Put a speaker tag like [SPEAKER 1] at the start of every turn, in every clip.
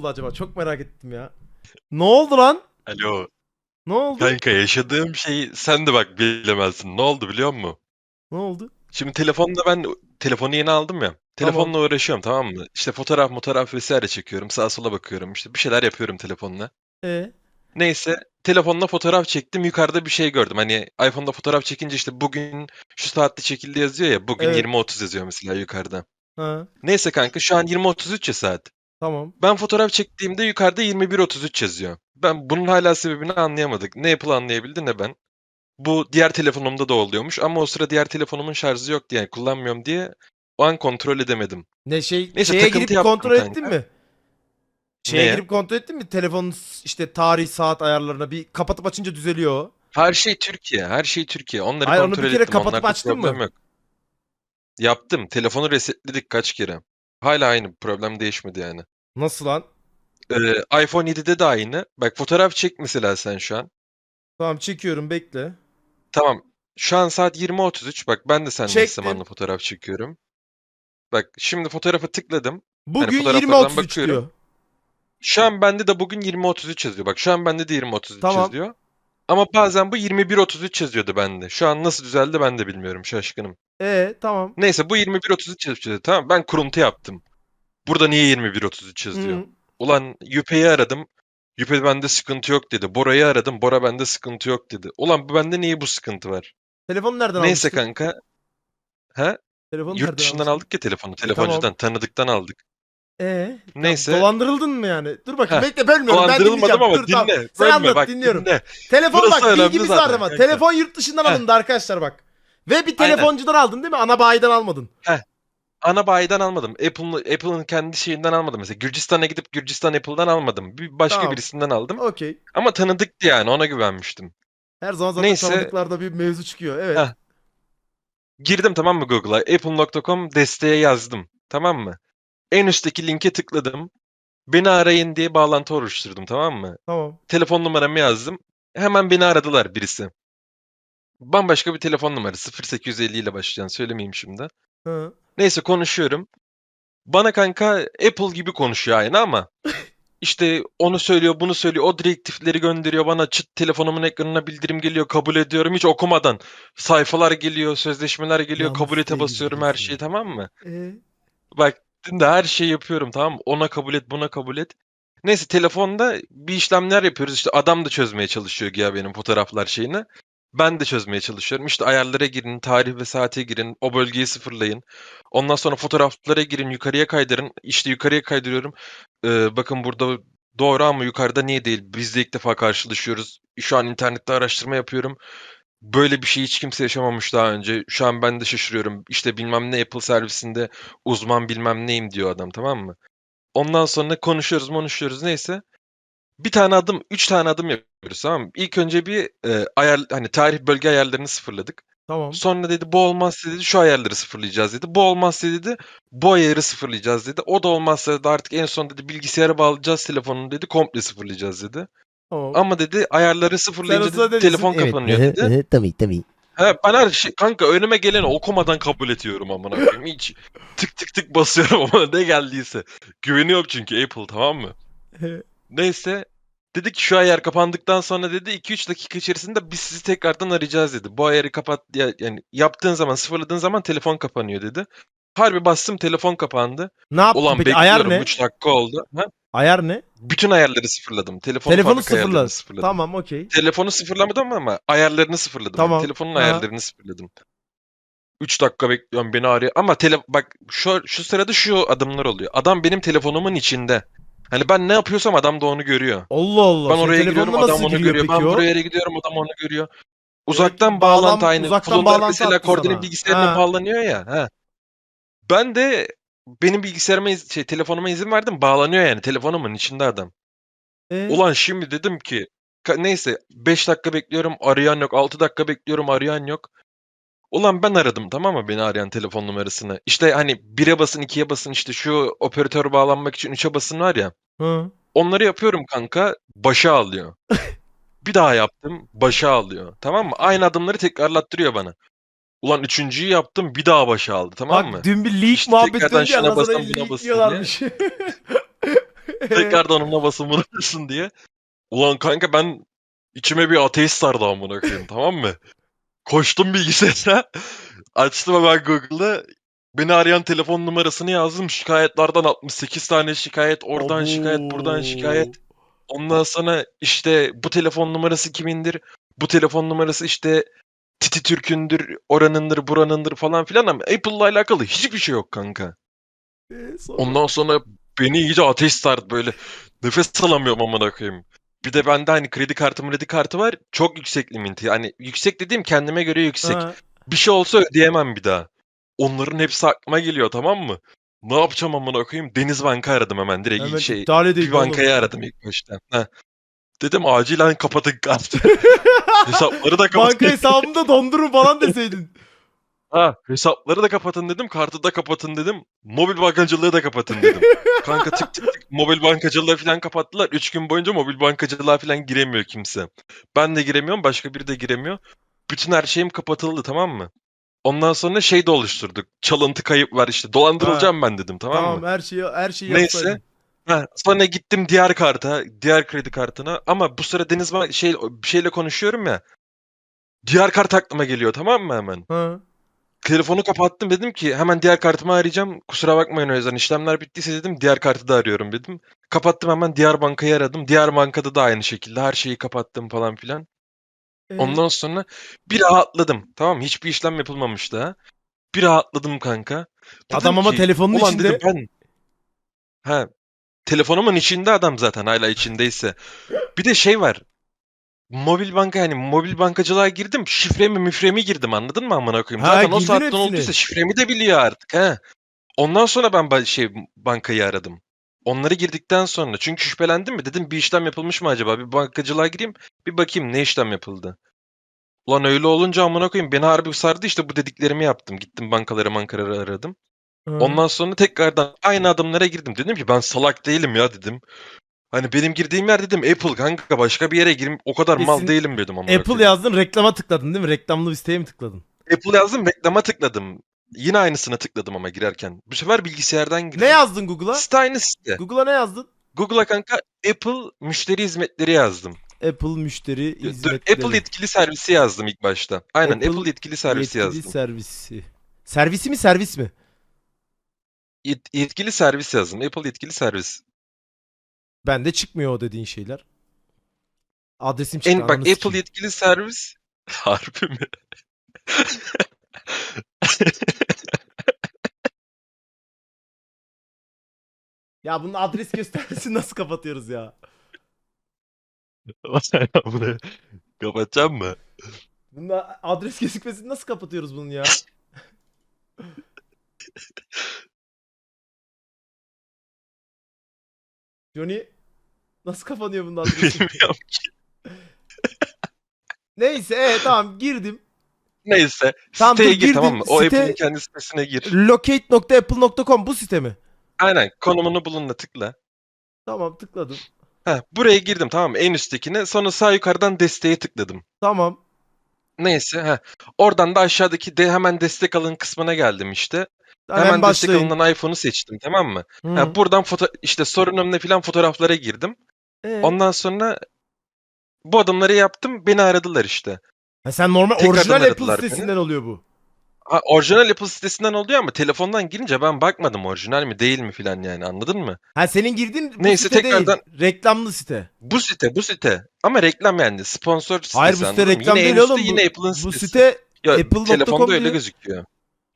[SPEAKER 1] oldu acaba? Çok merak ettim ya. Ne oldu lan?
[SPEAKER 2] Alo.
[SPEAKER 1] Ne oldu?
[SPEAKER 2] Kanka yaşadığım şeyi sen de bak bilemezsin. Ne oldu biliyor musun?
[SPEAKER 1] Ne oldu?
[SPEAKER 2] Şimdi telefonda ben telefonu yeni aldım ya. Telefonla uğraşıyorum tamam mı? İşte fotoğraf fotoğraf vesaire çekiyorum. Sağa sola bakıyorum. işte bir şeyler yapıyorum telefonla.
[SPEAKER 1] E
[SPEAKER 2] Neyse telefonla fotoğraf çektim. Yukarıda bir şey gördüm. Hani iPhone'da fotoğraf çekince işte bugün şu saatte çekildi yazıyor ya. Bugün
[SPEAKER 1] Evet.
[SPEAKER 2] 20.30 yazıyor mesela yukarıda.
[SPEAKER 1] ha
[SPEAKER 2] Neyse kanka şu an 20.33 ya saat.
[SPEAKER 1] Tamam.
[SPEAKER 2] Ben fotoğraf çektiğimde yukarıda 21.33 yazıyor. Ben bunun hala sebebini anlayamadık. Ne Apple anlayabildi ne ben. Bu diğer telefonumda da oluyormuş ama o sıra diğer telefonumun şarjı yoktu yani kullanmıyorum diye o an kontrol edemedim.
[SPEAKER 1] Ne şey
[SPEAKER 2] Neyse,
[SPEAKER 1] şeye girip kontrol
[SPEAKER 2] kanka.
[SPEAKER 1] ettin mi? Şeye
[SPEAKER 2] Neye?
[SPEAKER 1] girip kontrol ettin mi? Telefonun işte tarih saat ayarlarına bir kapatıp açınca düzeliyor. o.
[SPEAKER 2] Her şey Türkiye, her şey Türkiye. Onları
[SPEAKER 1] Hayır, onu
[SPEAKER 2] kontrol
[SPEAKER 1] bir kere
[SPEAKER 2] ettim.
[SPEAKER 1] kapatıp
[SPEAKER 2] Onlarda
[SPEAKER 1] açtın mı?
[SPEAKER 2] Yok. Yaptım. Telefonu resetledik kaç kere. Hala aynı. Problem değişmedi yani.
[SPEAKER 1] Nasıl lan?
[SPEAKER 2] Ee, iPhone 7'de de aynı. Bak fotoğraf çek mesela sen şu an.
[SPEAKER 1] Tamam çekiyorum bekle.
[SPEAKER 2] Tamam. Şu an saat 20.33. Bak ben de seninle eş
[SPEAKER 1] Çektim.
[SPEAKER 2] zamanlı fotoğraf çekiyorum. Bak şimdi fotoğrafı tıkladım.
[SPEAKER 1] Bugün
[SPEAKER 2] fotoğraflardan
[SPEAKER 1] 20.33
[SPEAKER 2] bakıyorum.
[SPEAKER 1] diyor.
[SPEAKER 2] Şu an bende de bugün 20.33 yazıyor. Bak şu an bende de 20.33
[SPEAKER 1] Tamam.
[SPEAKER 2] yazıyor. Ama bazen bu 21.33 yazıyordu bende. Şu an nasıl düzeldi ben de bilmiyorum. Şaşkınım.
[SPEAKER 1] E tamam.
[SPEAKER 2] Neyse bu 21.33 yazıyor. Tamam ben kuruntu yaptım. Burada niye 21.33 yazıyor?
[SPEAKER 1] Hı.
[SPEAKER 2] Ulan Yüpe'yi aradım. Yüpe bende sıkıntı yok dedi. Bora'yı aradım. Bora bende sıkıntı yok dedi. Ulan bu bende niye bu sıkıntı var?
[SPEAKER 1] Telefonu nereden
[SPEAKER 2] Neyse
[SPEAKER 1] almıştın?
[SPEAKER 2] kanka. He?
[SPEAKER 1] Telefonu nereden
[SPEAKER 2] Yurt dışından
[SPEAKER 1] almıştın?
[SPEAKER 2] aldık ya telefonu. Telefoncudan, tanıdıktan aldık.
[SPEAKER 1] E
[SPEAKER 2] Neyse.
[SPEAKER 1] Dolandırıldın mı yani? Dur bakayım
[SPEAKER 2] Heh,
[SPEAKER 1] bekle bölmüyorum ben dinleyeceğim.
[SPEAKER 2] Ama
[SPEAKER 1] Dur, tamam.
[SPEAKER 2] dinle.
[SPEAKER 1] Sen
[SPEAKER 2] bölme,
[SPEAKER 1] anlat
[SPEAKER 2] bak,
[SPEAKER 1] dinliyorum.
[SPEAKER 2] dinle.
[SPEAKER 1] Telefon
[SPEAKER 2] Burası
[SPEAKER 1] bak bilgimiz var ama. Telefon yurt dışından
[SPEAKER 2] Heh.
[SPEAKER 1] alındı arkadaşlar bak. Ve bir
[SPEAKER 2] Aynen.
[SPEAKER 1] telefoncudan aldın değil mi? Ana bayiden almadın.
[SPEAKER 2] Ana bayiden almadım. Apple'ın Apple'ın kendi şeyinden almadım. Mesela Gürcistan'a gidip Gürcistan Apple'dan almadım. Bir başka
[SPEAKER 1] Tamam.
[SPEAKER 2] birisinden aldım.
[SPEAKER 1] Okey.
[SPEAKER 2] Ama tanıdıktı yani ona güvenmiştim.
[SPEAKER 1] Her zaman zaten
[SPEAKER 2] Neyse.
[SPEAKER 1] tanıdıklarda bir mevzu çıkıyor. Evet.
[SPEAKER 2] Heh. Girdim tamam mı Google'a? Apple.com desteğe yazdım. Tamam mı? En üstteki linke tıkladım. Beni arayın diye bağlantı oluşturdum tamam mı?
[SPEAKER 1] Tamam.
[SPEAKER 2] Telefon numaramı yazdım. Hemen beni aradılar birisi. Bambaşka bir telefon numarası 0850 ile başlayan söylemeyeyim şimdi.
[SPEAKER 1] Hı.
[SPEAKER 2] Neyse konuşuyorum. Bana kanka Apple gibi konuşuyor aynı ama işte onu söylüyor, bunu söylüyor, o direktifleri gönderiyor bana çıt telefonumun ekranına bildirim geliyor, kabul ediyorum hiç okumadan. Sayfalar geliyor, sözleşmeler geliyor,
[SPEAKER 1] Yalnız
[SPEAKER 2] kabul ete
[SPEAKER 1] değil
[SPEAKER 2] basıyorum her şeyi tamam mı?
[SPEAKER 1] E,
[SPEAKER 2] Bak de her şeyi yapıyorum tamam? Ona kabul et, buna kabul et. Neyse telefonda bir işlemler yapıyoruz. İşte adam da çözmeye çalışıyor ya benim fotoğraflar şeyini. Ben de çözmeye çalışıyorum. İşte ayarlara girin, tarih ve saate girin, o bölgeyi sıfırlayın. Ondan sonra fotoğraflara girin, yukarıya kaydırın. İşte yukarıya kaydırıyorum. Ee, bakın burada doğru ama yukarıda niye değil? Biz de ilk defa karşılaşıyoruz. Şu an internette araştırma yapıyorum. Böyle bir şey hiç kimse yaşamamış daha önce. Şu an ben de şaşırıyorum. İşte bilmem ne Apple servisinde uzman bilmem neyim diyor adam tamam mı? Ondan sonra konuşuyoruz konuşuyoruz neyse. Bir tane adım, üç tane adım yapıyoruz tamam mı? İlk önce bir e, ayar, hani tarih bölge ayarlarını sıfırladık.
[SPEAKER 1] tamam.
[SPEAKER 2] Sonra dedi bu olmazsa dedi şu ayarları sıfırlayacağız dedi. Bu olmazsa dedi bu ayarı sıfırlayacağız dedi. O da olmazsa dedi artık en son dedi bilgisayara bağlayacağız telefonunu dedi komple sıfırlayacağız dedi.
[SPEAKER 1] Tamam.
[SPEAKER 2] Ama dedi ayarları sıfırlayınca
[SPEAKER 1] o sırada
[SPEAKER 2] dedi, telefon
[SPEAKER 1] desin,
[SPEAKER 2] kapanıyor
[SPEAKER 3] evet,
[SPEAKER 2] dedi.
[SPEAKER 3] evet, tabii tabii.
[SPEAKER 2] He, ben her şey kanka önüme geleni okumadan kabul ediyorum amına koyayım. Hiç tık tık tık basıyorum ama ne geldiyse. Güveniyorum çünkü Apple tamam mı? Neyse dedi ki şu ayar kapandıktan sonra dedi 2-3 dakika içerisinde biz sizi tekrardan arayacağız dedi. Bu ayarı kapat ya- yani yaptığın zaman sıfırladığın zaman telefon kapanıyor dedi. Harbi bastım telefon kapandı.
[SPEAKER 1] ne yaptın
[SPEAKER 2] Ulan
[SPEAKER 1] peki? Ayar ne?
[SPEAKER 2] 3 dakika oldu. Ha?
[SPEAKER 1] Ayar ne?
[SPEAKER 2] Bütün ayarları sıfırladım. Telefonu,
[SPEAKER 1] Telefonu sıfırladın.
[SPEAKER 2] sıfırladım.
[SPEAKER 1] Tamam okey.
[SPEAKER 2] Telefonu sıfırlamadım ama ayarlarını sıfırladım. Yani
[SPEAKER 1] Tamam.
[SPEAKER 2] telefonun
[SPEAKER 1] Aha.
[SPEAKER 2] ayarlarını sıfırladım. 3 dakika bekliyorum beni arıyor. Ama tele bak şu şu sırada şu adımlar oluyor. Adam benim telefonumun içinde. Hani ben ne yapıyorsam adam da onu görüyor.
[SPEAKER 1] Allah Allah.
[SPEAKER 2] Ben
[SPEAKER 1] Senin
[SPEAKER 2] oraya giriyorum adam onu görüyor. Ben
[SPEAKER 1] o?
[SPEAKER 2] buraya gidiyorum adam onu görüyor. Uzaktan
[SPEAKER 1] bağlam-
[SPEAKER 2] bağlantı aynı.
[SPEAKER 1] uzaktan
[SPEAKER 2] Kullanılan
[SPEAKER 1] bağlantı
[SPEAKER 2] mesela
[SPEAKER 1] sana.
[SPEAKER 2] bilgisayarına bağlanıyor ya. Ha. Ben de benim bilgisayarıma iz- şey telefonuma izin verdim bağlanıyor yani telefonumun içinde adam.
[SPEAKER 1] E,
[SPEAKER 2] Ulan şimdi dedim ki ka- neyse 5 dakika bekliyorum arayan yok. 6 dakika bekliyorum arayan yok. Ulan ben aradım tamam mı beni arayan telefon numarasını. İşte hani 1'e basın 2'ye basın işte şu operatör bağlanmak için 3'e basın var ya.
[SPEAKER 1] Hı.
[SPEAKER 2] Onları yapıyorum kanka başa alıyor. bir daha yaptım başa alıyor. Tamam mı? Aynı adımları tekrarlattırıyor bana. Ulan üçüncüyü yaptım bir daha başa aldı tamam
[SPEAKER 1] Bak
[SPEAKER 2] mı?
[SPEAKER 1] dün bir leak
[SPEAKER 2] İşte
[SPEAKER 1] muhabbet döndü ya
[SPEAKER 2] basın, buna basın
[SPEAKER 1] diyorlarmış.
[SPEAKER 2] Tekrardan ona basımını arasın diye. Ulan kanka ben içime bir ateist sardı amına koyayım tamam mı? Koştum bilgisayara. Açtım hemen Google'da. Beni arayan telefon numarasını yazdım. Şikayetlerden 68 tane şikayet. Oradan şikayet, buradan şikayet. Ondan sonra işte bu telefon numarası kimindir? Bu telefon numarası işte Titi Türk'ündür, oranındır, buranındır falan filan ama Apple'la alakalı hiçbir şey yok kanka.
[SPEAKER 1] Ee, sonra-
[SPEAKER 2] Ondan sonra beni iyice ateş sardı böyle. Nefes alamıyorum amına koyayım. Bir de bende hani kredi kartı kredi kartı var. Çok yüksek limiti. Hani yüksek dediğim kendime göre yüksek.
[SPEAKER 1] Ha.
[SPEAKER 2] Bir şey olsa ödeyemem bir daha. Onların hepsi aklıma geliyor tamam mı? Ne yapacağım amına koyayım? Deniz Banka aradım hemen direkt
[SPEAKER 1] Hemen
[SPEAKER 2] şey. Bir bankayı aradım ilk başta. Dedim acilen kapatın kartı. Hesapları da kapatın.
[SPEAKER 1] Banka hesabımı da dondurun falan deseydin.
[SPEAKER 2] Ha, hesapları da kapatın dedim, kartı da kapatın dedim, mobil bankacılığı da kapatın dedim. Kanka tık tık tık mobil bankacılığı falan kapattılar. 3 gün boyunca mobil bankacılığa falan giremiyor kimse. Ben de giremiyorum, başka biri de giremiyor. Bütün her şeyim kapatıldı tamam mı? Ondan sonra şey de oluşturduk. Çalıntı kayıp var işte. Dolandırılacağım ben dedim tamam,
[SPEAKER 1] Tamam,
[SPEAKER 2] mı?
[SPEAKER 1] her şeyi her şeyi
[SPEAKER 2] Neyse.
[SPEAKER 1] yapsaydın.
[SPEAKER 2] Ha, sonra gittim diğer karta, diğer kredi kartına. Ama bu sıra Deniz Bank şey bir şeyle konuşuyorum ya. Diğer kart aklıma geliyor tamam mı hemen?
[SPEAKER 1] Ha.
[SPEAKER 2] Telefonu kapattım dedim ki hemen diğer kartımı arayacağım. Kusura bakmayın o yüzden işlemler bittiyse dedim diğer kartı da arıyorum dedim. Kapattım hemen diğer bankayı aradım. Diğer bankada da aynı şekilde her şeyi kapattım falan filan.
[SPEAKER 1] Ee,
[SPEAKER 2] Ondan sonra bir rahatladım. Tamam mı? hiçbir işlem yapılmamış daha. Bir rahatladım kanka. Dedim
[SPEAKER 1] Adam ama
[SPEAKER 2] ki,
[SPEAKER 1] telefonun
[SPEAKER 2] "Ulan,"
[SPEAKER 1] içinde.
[SPEAKER 2] dedim ben. Ha telefonumun içinde adam zaten hala içindeyse. Bir de şey var. Mobil banka yani mobil bankacılığa girdim. Şifremi müfremi girdim anladın mı amına koyayım?
[SPEAKER 1] Ha,
[SPEAKER 2] Zaten o saatten
[SPEAKER 1] hepsini.
[SPEAKER 2] olduysa şifremi de biliyor artık ha. Ondan sonra ben ba- şey bankayı aradım. Onları girdikten sonra çünkü şüphelendim mi dedim bir işlem yapılmış mı acaba? Bir bankacılığa gireyim bir bakayım ne işlem yapıldı. Ulan öyle olunca amına koyayım beni harbi sardı işte bu dediklerimi yaptım. Gittim bankaları mankaları aradım. Ondan sonra tekrardan aynı adımlara girdim. Dedim ki ben salak değilim ya dedim. Hani benim girdiğim yer dedim Apple kanka başka bir yere girim o kadar mal
[SPEAKER 1] Kesin
[SPEAKER 2] değilim dedim ama.
[SPEAKER 1] Apple yazdın reklama tıkladın değil mi? Reklamlı bir siteye mi tıkladın?
[SPEAKER 2] Apple yazdım reklama tıkladım. Yine aynısına tıkladım ama girerken. Bu sefer bilgisayardan girdim.
[SPEAKER 1] Ne yazdın Google'a?
[SPEAKER 2] Site aynı site.
[SPEAKER 1] Google'a ne yazdın?
[SPEAKER 2] Google'a kanka Apple müşteri hizmetleri yazdım.
[SPEAKER 1] Apple müşteri hizmetleri.
[SPEAKER 2] Apple yetkili servisi yazdım ilk başta. Aynen
[SPEAKER 1] Apple
[SPEAKER 2] Apple, yetkili servisi
[SPEAKER 1] Yetkili
[SPEAKER 2] yazdım.
[SPEAKER 1] servisi. Servisi mi servis mi?
[SPEAKER 2] Yet- yetkili servis yazdım. Apple yetkili servis.
[SPEAKER 1] Bende çıkmıyor o dediğin şeyler. Adresim çıktı.
[SPEAKER 2] En bak Apple
[SPEAKER 1] sikeyim.
[SPEAKER 2] yetkili servis harbi mi?
[SPEAKER 1] Ya bunun adres göstermesini nasıl kapatıyoruz ya?
[SPEAKER 2] Bunu kapatacağım mı?
[SPEAKER 1] Bunun adres gözükmesini nasıl kapatıyoruz bunun ya? Johnny nasıl kapanıyor adresi?
[SPEAKER 2] Bilmiyorum.
[SPEAKER 1] Neyse evet tamam girdim.
[SPEAKER 2] Neyse.
[SPEAKER 1] Tamam,
[SPEAKER 2] siteye
[SPEAKER 1] dur,
[SPEAKER 2] gir tamam mı? O
[SPEAKER 1] Site-
[SPEAKER 2] Apple'in kendi sitesine gir.
[SPEAKER 1] Locate.apple.com bu site mi?
[SPEAKER 2] Aynen konumunu bulunla tıkla.
[SPEAKER 1] Tamam tıkladım.
[SPEAKER 2] Heh, buraya girdim tamam mı? En üsttekine. Sonra sağ yukarıdan desteğe tıkladım.
[SPEAKER 1] Tamam.
[SPEAKER 2] Neyse. Heh. Oradan da aşağıdaki de hemen destek alın kısmına geldim işte.
[SPEAKER 1] Hemen,
[SPEAKER 2] Hemen destek
[SPEAKER 1] başlayın.
[SPEAKER 2] iPhone'u seçtim tamam mı?
[SPEAKER 1] Hı.
[SPEAKER 2] Ha, buradan foto işte sorunumla falan fotoğraflara girdim.
[SPEAKER 1] Ee?
[SPEAKER 2] Ondan sonra bu adımları yaptım. Beni aradılar işte.
[SPEAKER 1] Ha, sen normal
[SPEAKER 2] Tekrardan
[SPEAKER 1] orijinal Apple
[SPEAKER 2] aradılar beni.
[SPEAKER 1] sitesinden oluyor bu.
[SPEAKER 2] Ha, orijinal Apple sitesinden oluyor ama telefondan girince ben bakmadım orijinal mi değil mi filan yani anladın mı?
[SPEAKER 1] Ha senin girdiğin bu
[SPEAKER 2] Neyse,
[SPEAKER 1] site
[SPEAKER 2] tekrardan-
[SPEAKER 1] değil. Reklamlı site.
[SPEAKER 2] Bu site bu site ama reklam yani sponsor sitesi
[SPEAKER 1] Hayır bu site reklam
[SPEAKER 2] yine
[SPEAKER 1] değil oğlum.
[SPEAKER 2] yine
[SPEAKER 1] bu,
[SPEAKER 2] Apple'ın
[SPEAKER 1] bu
[SPEAKER 2] sitesi.
[SPEAKER 1] site
[SPEAKER 2] Ya,
[SPEAKER 1] Apple.com
[SPEAKER 2] telefonda öyle gözüküyor.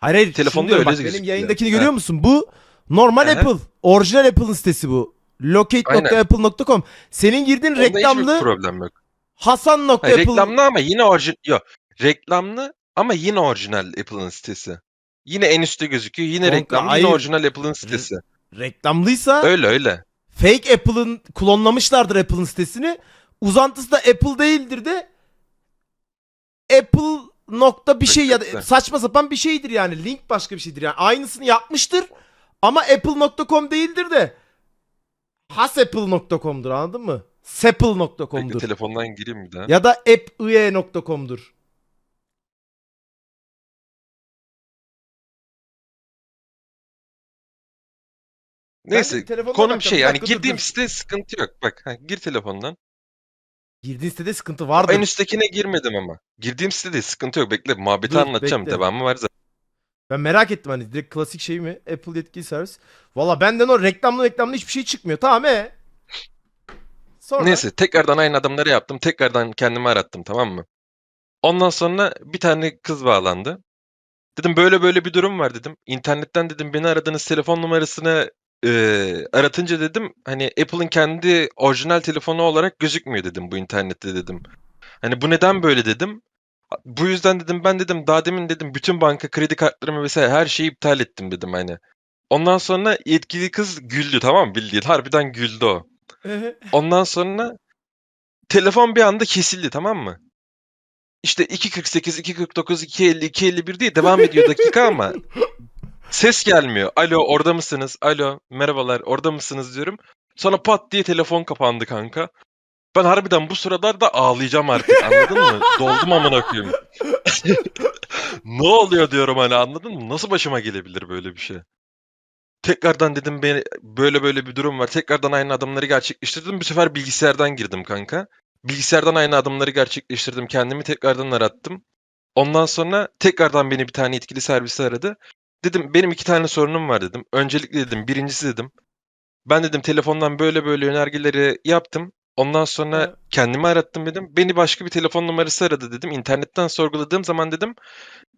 [SPEAKER 1] Hayır hayır.
[SPEAKER 2] Telefonda öyle
[SPEAKER 1] bak, benim yayındakini görüyor musun? Bu normal
[SPEAKER 2] Aha.
[SPEAKER 1] Apple. Orijinal Apple'ın sitesi bu. Locate.apple.com. Senin girdiğin
[SPEAKER 2] Onda
[SPEAKER 1] reklamlı
[SPEAKER 2] problem yok.
[SPEAKER 1] Hasan.apple.
[SPEAKER 2] Hayır, reklamlı ama yine orijinal yok. Reklamlı ama yine orijinal Apple'ın sitesi. Yine en üstte gözüküyor. Yine
[SPEAKER 1] Kanka,
[SPEAKER 2] reklamlı
[SPEAKER 1] hayır.
[SPEAKER 2] yine orijinal Apple'ın sitesi.
[SPEAKER 1] Reklamlıysa
[SPEAKER 2] Öyle öyle.
[SPEAKER 1] fake Apple'ın klonlamışlardır Apple'ın sitesini. Uzantısı da Apple değildir de Apple nokta bir şey ya da
[SPEAKER 2] Bekle.
[SPEAKER 1] saçma sapan bir şeydir yani. Link başka bir şeydir yani. Aynısını yapmıştır ama apple.com değildir de hasapple.com'dur anladın mı?
[SPEAKER 2] Bekle
[SPEAKER 1] Sepple.com'dur.
[SPEAKER 2] telefondan gireyim bir daha.
[SPEAKER 1] Ya da appie.com'dur.
[SPEAKER 2] Neyse konum şey yani girdiğim site sıkıntı yok. Bak ha, gir telefondan.
[SPEAKER 1] Girdiğin sitede sıkıntı vardı.
[SPEAKER 2] En üsttekine girmedim ama. Girdiğim sitede sıkıntı yok. Bekle muhabbeti
[SPEAKER 1] Dur,
[SPEAKER 2] anlatacağım.
[SPEAKER 1] bekle.
[SPEAKER 2] Devamı var zaten.
[SPEAKER 1] Ben merak ettim hani direkt klasik şey mi? Apple yetkili servis. Valla benden o reklamlı reklamlı hiçbir şey çıkmıyor. Tamam e. Sonra
[SPEAKER 2] Neyse tekrardan aynı adamları yaptım. Tekrardan kendimi arattım tamam mı? Ondan sonra bir tane kız bağlandı. Dedim böyle böyle bir durum var dedim. İnternetten dedim beni aradığınız telefon numarasını eee, aratınca dedim hani Apple'ın kendi orijinal telefonu olarak gözükmüyor dedim bu internette dedim. Hani bu neden böyle dedim. Bu yüzden dedim ben dedim daha demin dedim bütün banka kredi kartlarımı vesaire her şeyi iptal ettim dedim hani. Ondan sonra yetkili kız güldü tamam mı bildiğin harbiden güldü o. Ondan sonra telefon bir anda kesildi tamam mı? İşte 2.48, 2.49, 2.50, 2.51 diye devam ediyor dakika ama ses gelmiyor. Alo orada mısınız? Alo merhabalar orada mısınız diyorum. Sonra pat diye telefon kapandı kanka. Ben harbiden bu sıralarda ağlayacağım artık anladın mı? Doldum amına koyayım. ne oluyor diyorum hani anladın mı? Nasıl başıma gelebilir böyle bir şey? Tekrardan dedim beni böyle böyle bir durum var. Tekrardan aynı adımları gerçekleştirdim. Bu sefer bilgisayardan girdim kanka. Bilgisayardan aynı adımları gerçekleştirdim. Kendimi tekrardan arattım. Ondan sonra tekrardan beni bir tane yetkili servisi aradı. Dedim benim iki tane sorunum var dedim. Öncelikle dedim birincisi dedim. Ben dedim telefondan böyle böyle önergeleri yaptım. Ondan sonra
[SPEAKER 1] Evet.
[SPEAKER 2] kendimi arattım dedim. Beni başka bir telefon numarası aradı dedim. İnternetten sorguladığım zaman dedim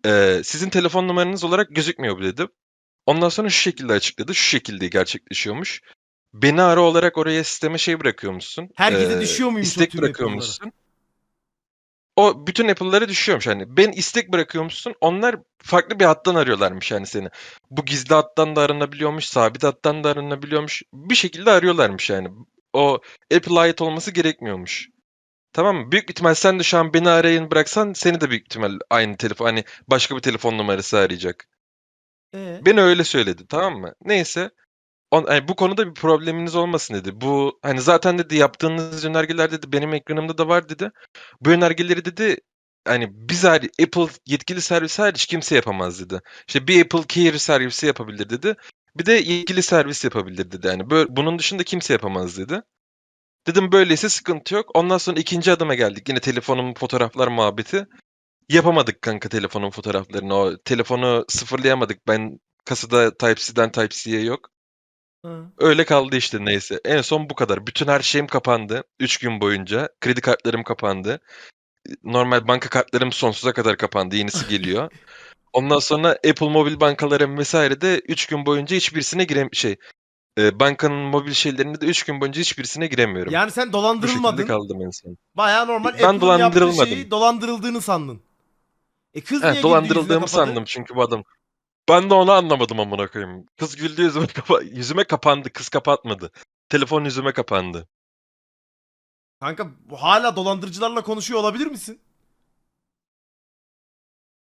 [SPEAKER 2] "Eee, sizin telefon numaranız olarak gözükmüyor bu dedim. Ondan sonra şu şekilde açıkladı. Şu şekilde gerçekleşiyormuş. Beni ara olarak oraya sisteme şey bırakıyormuşsun.
[SPEAKER 1] Herkese
[SPEAKER 2] eee,
[SPEAKER 1] düşüyor muymuş
[SPEAKER 2] istek
[SPEAKER 1] tüm
[SPEAKER 2] bırakıyormuşsun. O bütün Apple'lara düşüyormuş hani. Ben istek bırakıyormuşsun. Onlar farklı bir hattan arıyorlarmış yani seni. Bu gizli hattan da aranabiliyormuş, sabit hattan da aranabiliyormuş. Bir şekilde arıyorlarmış yani. O Apple'a ait olması gerekmiyormuş. Tamam mı? Büyük ihtimal sen de şu an beni arayın bıraksan seni de büyük ihtimal aynı telefon hani başka bir telefon numarası arayacak.
[SPEAKER 1] Ee?
[SPEAKER 2] Beni öyle söyledi tamam mı? Neyse. On, hani bu konuda bir probleminiz olmasın dedi. Bu hani zaten dedi yaptığınız önergeler dedi benim ekranımda da var dedi. Bu önergeleri dedi hani biz hariç Apple yetkili servis hariç kimse yapamaz dedi. İşte bir Apple Care servisi yapabilir dedi. Bir de yetkili servis yapabilir dedi. Yani böyle, bunun dışında kimse yapamaz dedi. Dedim böyleyse sıkıntı yok. Ondan sonra ikinci adıma geldik. Yine telefonumun fotoğraflar muhabbeti. Yapamadık kanka telefonun fotoğraflarını. O telefonu sıfırlayamadık. Ben kasada Type-C'den Type-C'ye yok.
[SPEAKER 1] Hı.
[SPEAKER 2] Öyle kaldı işte neyse. En son bu kadar. Bütün her şeyim kapandı. 3 gün boyunca. Kredi kartlarım kapandı. Normal banka kartlarım sonsuza kadar kapandı. Yenisi geliyor. Ondan sonra Apple mobil bankalarım vesaire de 3 gün boyunca hiçbirisine girem şey. e, bankanın mobil şeylerinde de 3 gün boyunca hiçbirisine giremiyorum.
[SPEAKER 1] Yani sen
[SPEAKER 2] bu
[SPEAKER 1] dolandırılmadın.
[SPEAKER 2] şekilde kaldım en son.
[SPEAKER 1] Baya normal
[SPEAKER 2] Ben
[SPEAKER 1] Apple'ın yaptığı
[SPEAKER 2] dolandırılmadım.
[SPEAKER 1] şeyi dolandırıldığını sandın. E kız niye
[SPEAKER 2] Heh,
[SPEAKER 1] güldü
[SPEAKER 2] dolandırıldığımı sandım çünkü bu adam. Ben de onu anlamadım amına koyayım. Kız güldü yüzüme, kapa yüzüme kapandı. Kız kapatmadı. Telefon yüzüme kapandı.
[SPEAKER 1] Kanka bu- hala dolandırıcılarla konuşuyor olabilir misin?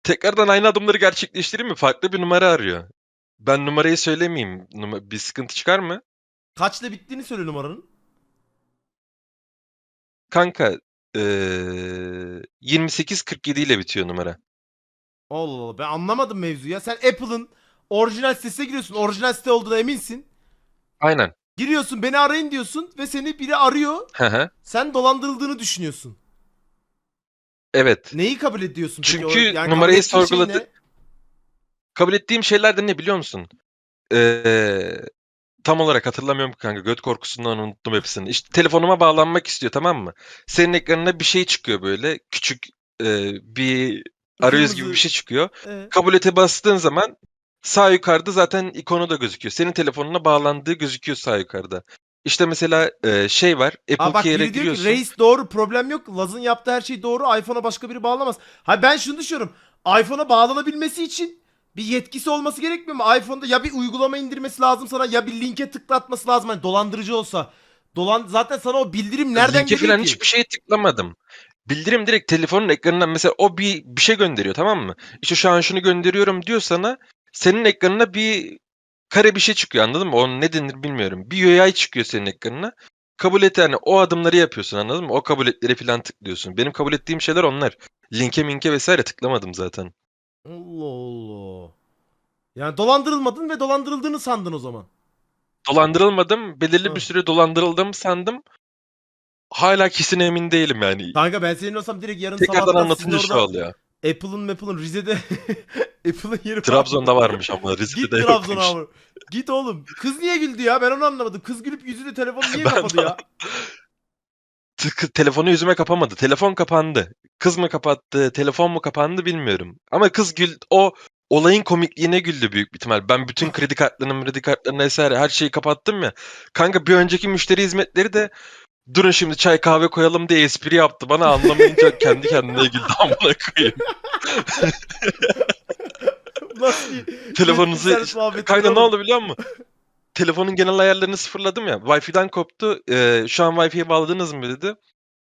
[SPEAKER 2] Tekrardan aynı adımları gerçekleştireyim mi? Farklı bir numara arıyor. Ben numarayı söylemeyeyim. Numa- bir sıkıntı çıkar mı?
[SPEAKER 1] Kaçla bittiğini söyle numaranın.
[SPEAKER 2] Kanka eee 2847 ile bitiyor numara.
[SPEAKER 1] Allah Allah ben anlamadım mevzuyu ya. Sen Apple'ın orijinal sitesine giriyorsun. Orijinal site olduğuna eminsin.
[SPEAKER 2] Aynen.
[SPEAKER 1] Giriyorsun beni arayın diyorsun ve seni biri arıyor.
[SPEAKER 2] Hı hı.
[SPEAKER 1] Sen dolandırıldığını düşünüyorsun.
[SPEAKER 2] Evet.
[SPEAKER 1] Neyi kabul ediyorsun peki?
[SPEAKER 2] Çünkü
[SPEAKER 1] O- yani kabul
[SPEAKER 2] numarayı
[SPEAKER 1] ettiğin şey
[SPEAKER 2] sorguladı-
[SPEAKER 1] ne?
[SPEAKER 2] Kabul ettiğim şeyler de ne biliyor musun? Eee, tam olarak hatırlamıyorum ki kanka. Göt korkusundan unuttum hepsini. İşte telefonuma bağlanmak istiyor tamam mı? Senin ekranına bir şey çıkıyor böyle. Küçük eee, bir arayüz gibi bir şey çıkıyor.
[SPEAKER 1] Ee,
[SPEAKER 2] Kabul ete bastığın zaman sağ yukarıda zaten ikonu da gözüküyor. Senin telefonuna bağlandığı gözüküyor sağ yukarıda. İşte mesela e, şey var. Apple
[SPEAKER 1] Aa bak
[SPEAKER 2] Care'e
[SPEAKER 1] biri diyor ki
[SPEAKER 2] giriyorsun.
[SPEAKER 1] reis doğru problem yok. Laz'ın yaptığı her şey doğru. iPhone'a başka biri bağlamaz. Ha ben şunu düşünüyorum. iPhone'a bağlanabilmesi için bir yetkisi olması gerekmiyor mu? iPhone'da ya bir uygulama indirmesi lazım sana ya bir linke tıklatması lazım. Hani dolandırıcı olsa. Dolan zaten sana o bildirim nereden
[SPEAKER 2] Linke
[SPEAKER 1] geliyor
[SPEAKER 2] falan
[SPEAKER 1] ki?
[SPEAKER 2] hiçbir şeye tıklamadım. Bildirim direkt telefonun ekranından mesela o bir bir şey gönderiyor tamam mı? İşte şu an şunu gönderiyorum diyor sana. Senin ekranına bir kare bir şey çıkıyor anladın mı? O ne denir bilmiyorum. Bir UI çıkıyor senin ekranına. Kabul et yani o adımları yapıyorsun anladın mı? O kabul etleri falan tıklıyorsun. Benim kabul ettiğim şeyler onlar. Linke minke vesaire tıklamadım zaten.
[SPEAKER 1] Allah Allah. Yani dolandırılmadın ve dolandırıldığını sandın o zaman.
[SPEAKER 2] dolandırılmadım. Belirli
[SPEAKER 1] Hı.
[SPEAKER 2] bir süre dolandırıldım sandım. Hala kesin emin değilim yani.
[SPEAKER 1] Kanka ben senin olsam direkt yarın
[SPEAKER 2] Tekrardan
[SPEAKER 1] sabahtan
[SPEAKER 2] anlatınca
[SPEAKER 1] sizin
[SPEAKER 2] şey
[SPEAKER 1] orada
[SPEAKER 2] oluyor.
[SPEAKER 1] Apple'ın Apple'ın Rize'de Apple'ın yeri.
[SPEAKER 2] Trabzon'da varmış ama
[SPEAKER 1] Git
[SPEAKER 2] Rize'de
[SPEAKER 1] Trabzon'a
[SPEAKER 2] yokmuş.
[SPEAKER 1] abi. Git oğlum. Kız niye güldü ya? Ben onu anlamadım. Kız gülüp yüzünü telefonu niye
[SPEAKER 2] Ben
[SPEAKER 1] kapadı
[SPEAKER 2] de-
[SPEAKER 1] ya?
[SPEAKER 2] Tık- telefonu yüzüme kapamadı. Telefon kapandı. Kız mı kapattı, telefon mu kapandı bilmiyorum. Ama kız gül o olayın komikliğine güldü büyük bir ihtimal. Ben bütün kredi kartlarını, kredi kartlarını vesaire her şeyi kapattım ya. Kanka bir önceki müşteri hizmetleri de durun şimdi çay kahve koyalım diye espri yaptı. Bana anlamayınca kendi kendine güldü amına koyayım.
[SPEAKER 1] Nasıl
[SPEAKER 2] Telefonunuzu
[SPEAKER 1] oğlum?
[SPEAKER 2] ne oldu biliyor musun? Telefonun genel ayarlarını sıfırladım ya. Wi-Fi'den koptu. Ee, şu an Wi-Fi'ye bağladınız mı dedi.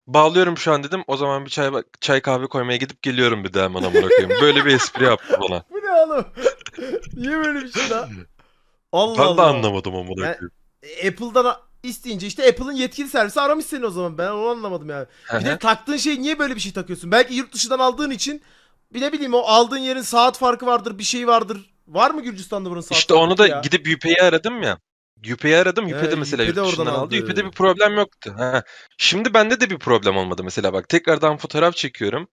[SPEAKER 2] Bağlıyorum şu an dedim. O zaman bir çay çay kahve koymaya gidip geliyorum bir de hemen amına koyayım. Böyle bir espri yaptı bana.
[SPEAKER 1] Bu ne oğlum? niye böyle bir şey lan? Allah
[SPEAKER 2] Ben de
[SPEAKER 1] Allah.
[SPEAKER 2] anlamadım amına koyayım.
[SPEAKER 1] E, Apple'dan isteyince işte Apple'ın yetkili servisi aramış seni o zaman. Ben onu anlamadım yani. Bir de taktığın şey niye böyle bir şey takıyorsun? Belki yurt dışından aldığın için bir ne bileyim o aldığın yerin saat farkı vardır, bir şey vardır. Var mı Gürcistan'da bunun saat
[SPEAKER 2] İşte
[SPEAKER 1] farkı
[SPEAKER 2] onu da
[SPEAKER 1] ya?
[SPEAKER 2] gidip UP'yi aradım ya. UP'yi aradım.
[SPEAKER 1] He,
[SPEAKER 2] UP'de mesela
[SPEAKER 1] UP'de
[SPEAKER 2] yurt
[SPEAKER 1] oradan
[SPEAKER 2] dışından
[SPEAKER 1] aldı.
[SPEAKER 2] aldı. UP'de bir problem yoktu. Ha. Şimdi bende de bir problem olmadı mesela bak. Tekrardan fotoğraf çekiyorum.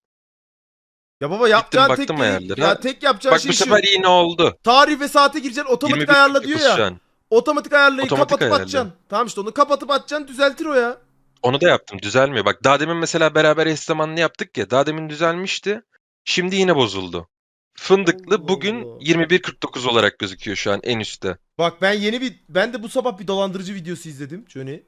[SPEAKER 1] Ya baba yapacağın tek
[SPEAKER 2] baktım
[SPEAKER 1] değil-
[SPEAKER 2] ayarlara.
[SPEAKER 1] ya tek yapacağın
[SPEAKER 2] Bak
[SPEAKER 1] şey
[SPEAKER 2] bu
[SPEAKER 1] şu.
[SPEAKER 2] sefer yine oldu.
[SPEAKER 1] Tarih ve saate gireceksin otomatik ayarla diyor
[SPEAKER 2] 21.49
[SPEAKER 1] ya.
[SPEAKER 2] şu an.
[SPEAKER 1] Otomatik ayarlayı
[SPEAKER 2] Otomatik
[SPEAKER 1] kapatıp
[SPEAKER 2] ayarla.
[SPEAKER 1] atacaksın. Tamam işte onu kapatıp atacaksın düzeltir o ya.
[SPEAKER 2] Onu da yaptım. Düzelmiyor. Bak daha demin mesela beraber eş zamanlı yaptık ya. Daha demin düzelmişti. Şimdi yine bozuldu. Fındıklı
[SPEAKER 1] Allah
[SPEAKER 2] bugün
[SPEAKER 1] Allah.
[SPEAKER 2] 21.49 olarak gözüküyor şu an en üstte.
[SPEAKER 1] Bak ben yeni bir ben de bu sabah bir dolandırıcı videosu izledim Johnny.